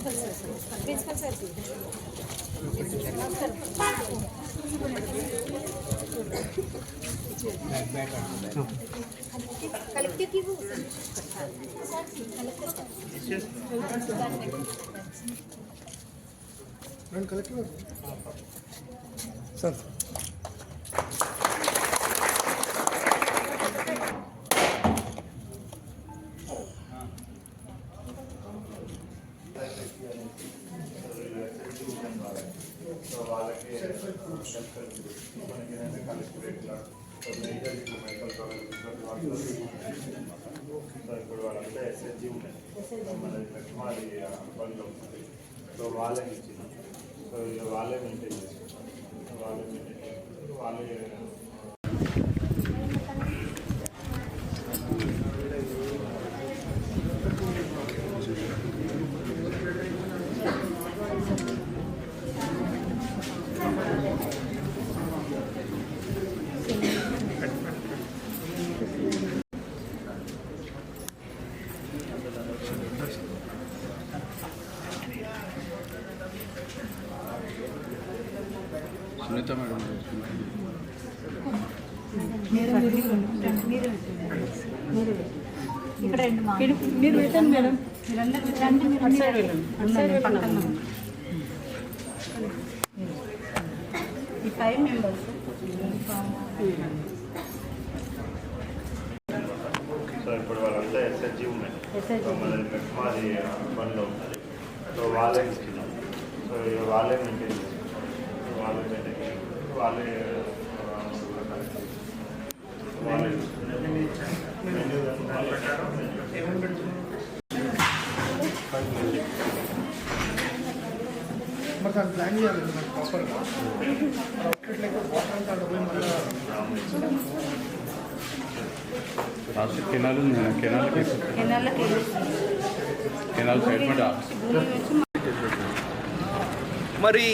Principal sir principal sir collective की वो collective sir. So వాళ్ళకి మనకి ఏంటంటే కలెక్టరేట్లో మేజర్ ఇప్పుడు మెడికల్ కాలేజ్ సో ఇప్పుడు వాళ్ళంతా ఎస్ఎస్జి ఉన్నాయి మన లక్ష్మాది పనిలో ఉంటుంది సో వాళ్ళకి ఇచ్చింది సో ఇక వాళ్ళే మెయింటైన్ చేసుకుంటారు వాళ్ళే మెయింటైన్ చేసుకుంటారు వాళ్ళే సునీత మేడం మీరు పెట్టండి మేడం. మీరందరూ రండి మీరు అటు సైడ్ వెళ్ళండి. అటు సైడ్ పక్కన ఈ ఫైవ్ మెంబర్స్ సో ఇప్పుడు వాళ్ళంతా ఎస్ఎస్జి ఉన్నాయి SHG. సో మన లక్ష్మాది పనిలో ఉంటుంది సో వాళ్ళే ఇచ్చినాం సో ఇక వాళ్ళే మెయింటైన్ చేసుకుంటారు సో వాళ్ళే మెయింటైన్ చేసుకుంటారు వాళ్ళే ఆ, వాళ్ళే మరి దాన్ని ప్లాన్ చేయాలి మరి ప్రాపర్గా అవుట్లెట్ లేకపోతే వాటర్ అంతా పోయి మళ్ళీ కెనాల్ కెనాల్ సైడ్ మరి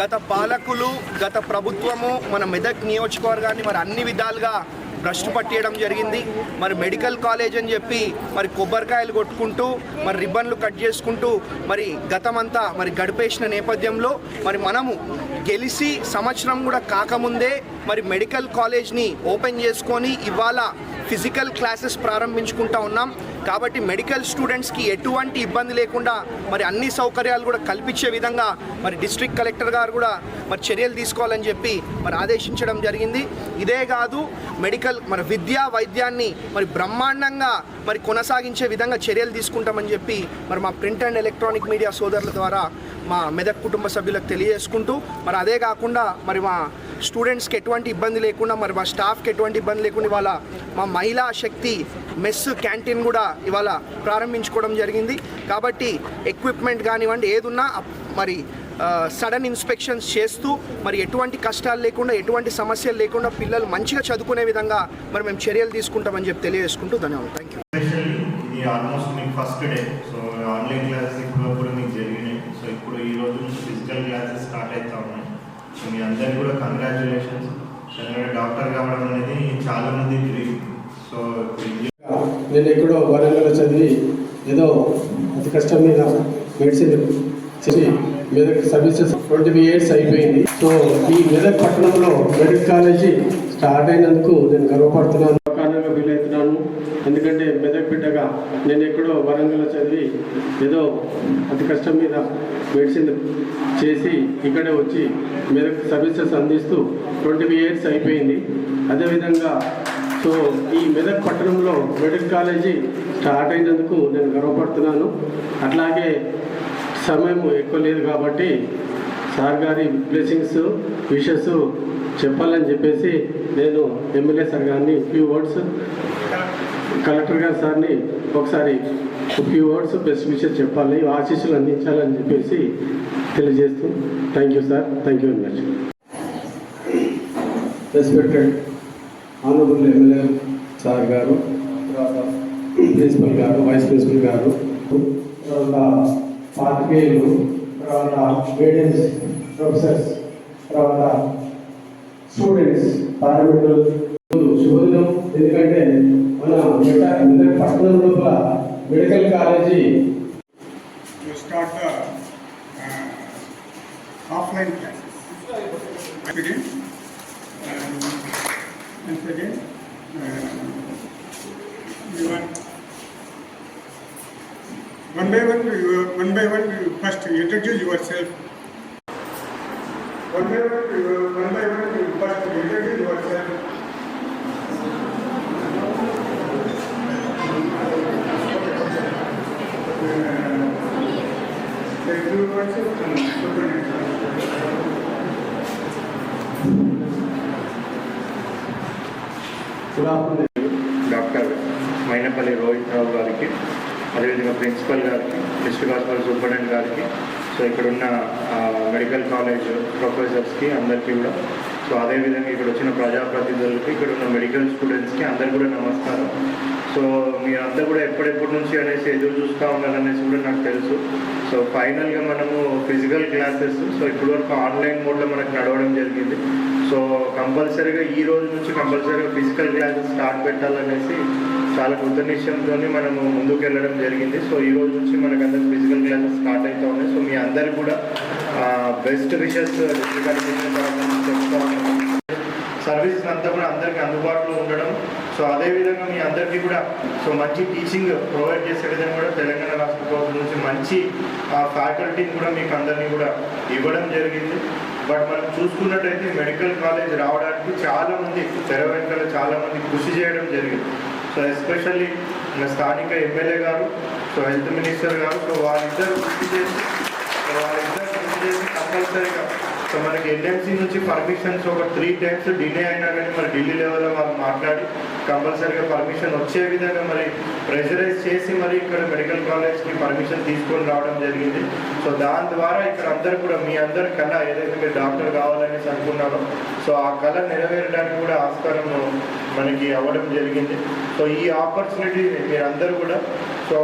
గత పాలకులు గత ప్రభుత్వము మన మెదక్ నియోజకవర్గాన్ని మరి అన్ని విధాలుగా భ్రష్టు పట్టేయడం జరిగింది. మరి మెడికల్ కాలేజ్ అని చెప్పి మరి కొబ్బరికాయలు కొట్టుకుంటూ మరి రిబ్బన్లు కట్ చేసుకుంటూ మరి గతమంతా మరి గడిపేసిన నేపథ్యంలో మరి మనము గెలిచి సంవత్సరం కూడా కాకముందే మరి మెడికల్ కాలేజ్ని ఓపెన్ చేసుకొని ఇవాళ ఫిజికల్ క్లాసెస్ ప్రారంభించుకుంటా ఉన్నాం. కాబట్టి మెడికల్ స్టూడెంట్స్కి ఎటువంటి ఇబ్బంది లేకుండా మరి అన్ని సౌకర్యాలు కూడా కల్పించే విధంగా మరి డిస్ట్రిక్ట్ కలెక్టర్ గారు కూడా మరి చర్యలు తీసుకోవాలని చెప్పి మరి ఆదేశించడం జరిగింది. ఇదే కాదు మెడికల్ మన విద్యా వైద్యాన్ని మరి బ్రహ్మాండంగా మరి కొనసాగించే విధంగా చర్యలు తీసుకుంటామని చెప్పి మరి మా ప్రింట్ అండ్ ఎలక్ట్రానిక్ మీడియా సోదరుల ద్వారా మా మెదక్ కుటుంబ సభ్యులకు తెలియజేసుకుంటూ మరి అదే కాకుండా మరి మా స్టూడెంట్స్కి ఎటువంటి ఇబ్బంది లేకుండా మరి మా స్టాఫ్కి ఎటువంటి ఇబ్బంది లేకుండా ఇవాళ మా మహిళా శక్తి మెస్ క్యాంటీన్ కూడా ఇవాళ ప్రారంభించుకోవడం జరిగింది. కాబట్టి ఎక్విప్మెంట్ కానివ్వండి ఏదున్నా మరి సడన్ ఇన్స్పెక్షన్స్ చేస్తూ మరి ఎటువంటి కష్టాలు లేకుండా ఎటువంటి సమస్యలు లేకుండా పిల్లలు మంచిగా చదువుకునే విధంగా మరి మేము చర్యలు తీసుకుంటామని చెప్పి తెలియజేసుకుంటూ ధన్యవాదాలు. థ్యాంక్ యూ ఇది ఆల్మోస్ట్ మీకు first day so online classes ఇప్పుడు కూడా మీకు జరిగినాయి. సో ఇప్పుడు ఈ రోజు నుంచి ఫిజికల్ క్లాసెస్ స్టార్ట్ అవుతా ఉన్నాయి. సో మీ అందరికీ కూడా కంగ్రాచులేషన్స్ ఎందుకంటే డాక్టర్ కావడం అనేది చాలామంది డ్రీమ్ సో నేను ఎక్కడో వరంగల్ చదివి ఏదో అతి కష్టం మీద మెడిసిన్ చేసి మెదక్ సర్వీసెస్ ట్వంటీ ఇయర్స్ అయిపోయింది. సో ఈ మెదక్ పట్టణంలో మెడికల్ కాలేజీ స్టార్ట్ అయినందుకు నేను గర్వపడుతున్నాను. కారణంగా ఫీల్ అవుతున్నాను ఎందుకంటే మెదక్ బిడ్డగా నేను ఎక్కడో వరంగల్ చదివి ఏదో అతి కష్టం మీద మెడిసిన్ చేసి ఇక్కడే వచ్చి మెదక్ సర్వీసెస్ అందిస్తూ ట్వంటీ ఇయర్స్ అయిపోయింది. అదేవిధంగా సో ఈ మెదక్ పట్టణంలో మెడికల్ కాలేజీ స్టార్ట్ అయినందుకు నేను గర్వపడుతున్నాను. అట్లాగే సమయం ఎక్కువ లేదు కాబట్టి సార్ గారి బ్లెస్సింగ్స్ విషెస్ చెప్పాలని చెప్పేసి నేను ఎమ్మెల్యే సార్ గారిని ఫ్యూ వర్డ్స్ కలెక్టర్ గారు సార్ని ఒకసారి ఫ్యూ వర్డ్స్ బెస్ట్ విషెస్ చెప్పాలి ఆశీస్సులు అందించాలని చెప్పేసి తెలియజేస్తూ thank you sir thank you very much. Respected honourable MLA sir గారు తర్వాత ప్రిన్సిపల్ గారు వైస్ ప్రిన్సిపల్ గారు తర్వాత పాత్రికేయులు తర్వాత స్టూడెంట్స్ ప్రొఫెసర్స్ తర్వాత స్టూడెంట్స్ పారామెడికల్ శుభదినం ఎందుకంటే మన మెదక్ పట్టణం లోపల medical college you offline once again, uh, you want one by one, you, one by one, you first introduce yourself. One by one, you, one by one, you first introduce yourself. Uh, Let's do yourself doctor Mainapalli Rohith Rao గారికి అదేవిధంగా principal గారికి district hospital superintendent గారికి so ఇక్కడ ఉన్న medical college ప్రొఫెసర్స్కి అందరికీ కూడా. So అదేవిధంగా ఇక్కడ వచ్చిన ప్రజాప్రతినిధులకి ఇక్కడ ఉన్న మెడికల్ స్టూడెంట్స్కి అందరికీ కూడా నమస్కారం. సో మీరంతా కూడా ఎప్పుడెప్పటి నుంచి అనేసి ఎదురు చూస్తూ ఉన్నారనేసి కూడా నాకు తెలుసు. సో ఫైనల్గా మనము ఫిజికల్ క్లాసెస్ సో ఇప్పటివరకు ఆన్లైన్ మోడ్లో మనకు నడవడం జరిగింది. సో కంపల్సరీగా ఈ రోజు నుంచి కంపల్సరీగా ఫిజికల్ క్లాసెస్ స్టార్ట్ పెట్టాలనేసి చాలా కొత్త నిశ్చయంతో మనము ముందుకు వెళ్ళడం జరిగింది. సో ఈ రోజు నుంచి మనకు అందరికి ఫిజికల్ క్లాసెస్ స్టార్ట్ అవుతా ఉన్నాయి. సో మీ అందరికి కూడా బెస్ట్ విషెస్ చెప్తా సర్వీస్ అంతా కూడా అందరికీ అందుబాటులో ఉండడం. సో అదేవిధంగా మీ అందరికీ కూడా సో మంచి టీచింగ్ ప్రొవైడ్ చేసే విధంగా కూడా తెలంగాణ రాష్ట్ర ప్రభుత్వం నుంచి మంచి ఫ్యాకల్టీని కూడా మీకు అందరినీ కూడా ఇవ్వడం జరిగింది. బట్ మనం చూసుకున్నట్టయితే మెడికల్ కాలేజ్ రావడానికి చాలా మంది తెర వెనుకల చాలా మంది కృషి చేయడం జరిగింది. సో ఎస్పెషల్లీ మన స్థానిక ఎమ్మెల్యే గారు సో హెల్త్ మినిస్టర్ గారు సో వాళ్ళిద్దరు కృషి చేసి సో వాళ్ళిద్దరు కృషి చేసి కంపల్సరీగా సో మనకి ఎన్ఎంసీ నుంచి పర్మిషన్స్ ఒక త్రీ టైమ్స్ డిలే అయినా కానీ మరి ఢిల్లీ లెవెల్లో వాళ్ళు మాట్లాడి కంపల్సరీగా పర్మిషన్ వచ్చే విధంగా మరి ప్రెషరైజ్ చేసి మరి ఇక్కడ మెడికల్ కాలేజ్కి పర్మిషన్ తీసుకొని రావడం జరిగింది. సో దాని ద్వారా ఇక్కడ అందరు కూడా మీ అందరి కళ ఏదైతే మీరు డాక్టర్ కావాలనేసి అనుకున్నారో సో ఆ కళ నెరవేరడానికి కూడా ఆస్కారం మనకి అవ్వడం జరిగింది. సో ఈ ఆపర్చునిటీ మీరందరూ కూడా సో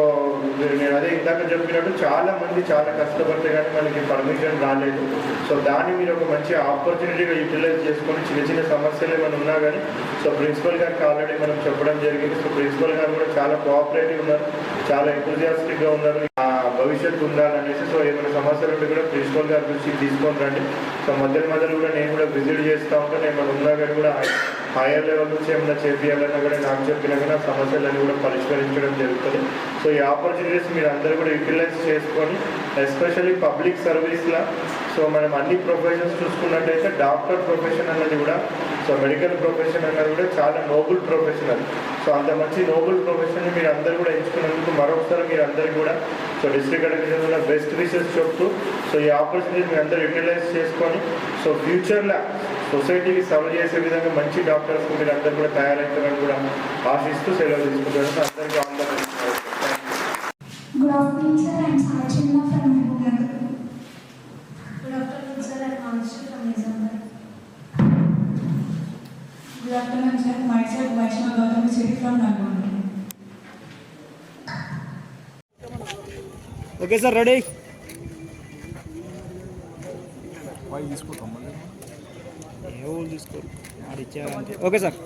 నేను అదే ఇందాక చెప్పినట్టు చాలా మంది చాలా కష్టపడితే కానీ మనకి పర్మిషన్ రాలేదు. సో దాన్ని మీరు ఒక మంచి ఆపర్చునిటీగా యూటిలైజ్ చేసుకొని చిన్న చిన్న సమస్యలు ఏమైనా ఉన్నా కానీ సో ప్రిన్సిపల్ గారికి ఆల్రెడీ మనం చెప్పడం జరిగింది. సో ప్రిన్సిపల్ గారు కూడా చాలా కోఆపరేటివ్ ఉన్నారు చాలా ఎంతూజియాస్టిక్గా ఉన్నారు. ఆ భవిష్యత్తు ఉండాలనేసి సో ఏమైనా సమస్యలు ఉంటే కూడా ప్రిన్సిపల్ గారి దృష్టికి తీసుకొని రండి. సో మధ్య మధ్యలో కూడా నేను కూడా విజిట్ చేస్తూ ఉంటాను ఏమైనా ఉన్నా కానీ కూడా హైయర్ లెవెల్ నుంచి ఏమైనా చేపియాలన్నా కూడా నాకు చెప్పినా కానీ ఆ సమస్యలన్నీ కూడా పరిష్కరించడం జరుగుతుంది. సో ఈ ఆపర్చునిటీస్ మీరు అందరూ కూడా యూటిలైజ్ చేసుకొని ఎస్పెషల్లీ పబ్లిక్ సర్వీస్లో సో మనం అన్ని ప్రొఫెషన్స్ చూసుకున్నట్టయితే డాక్టర్ ప్రొఫెషన్ అన్నది కూడా సో మెడికల్ ప్రొఫెషన్ అన్నది కూడా చాలా నోబుల్ ప్రొఫెషన్ అది. సో అంత మంచి నోబుల్ ప్రొఫెషన్ మీరు అందరూ కూడా ఎంచుకున్నందుకు మరొకసారి మీరు అందరూ కూడా so district admission best wishes చెప్తూ సో ఈ ఆపర్చునిటీ మీరు అందరూ యూటిలైజ్ చేసుకొని సో ఫ్యూచర్లో సొసైటీకి సర్వ్ చేసే విధంగా మంచి డాక్టర్స్ మీరు అందరు కూడా తయారవుతారని కూడా ఆశిస్తూ సెలవు తీసుకుంటారు అందరికీ ఆందోళన Good afternoon, sir. My name is Vaishma Gautam Chiri from Nagpur. Okay sir ready. Okay sir.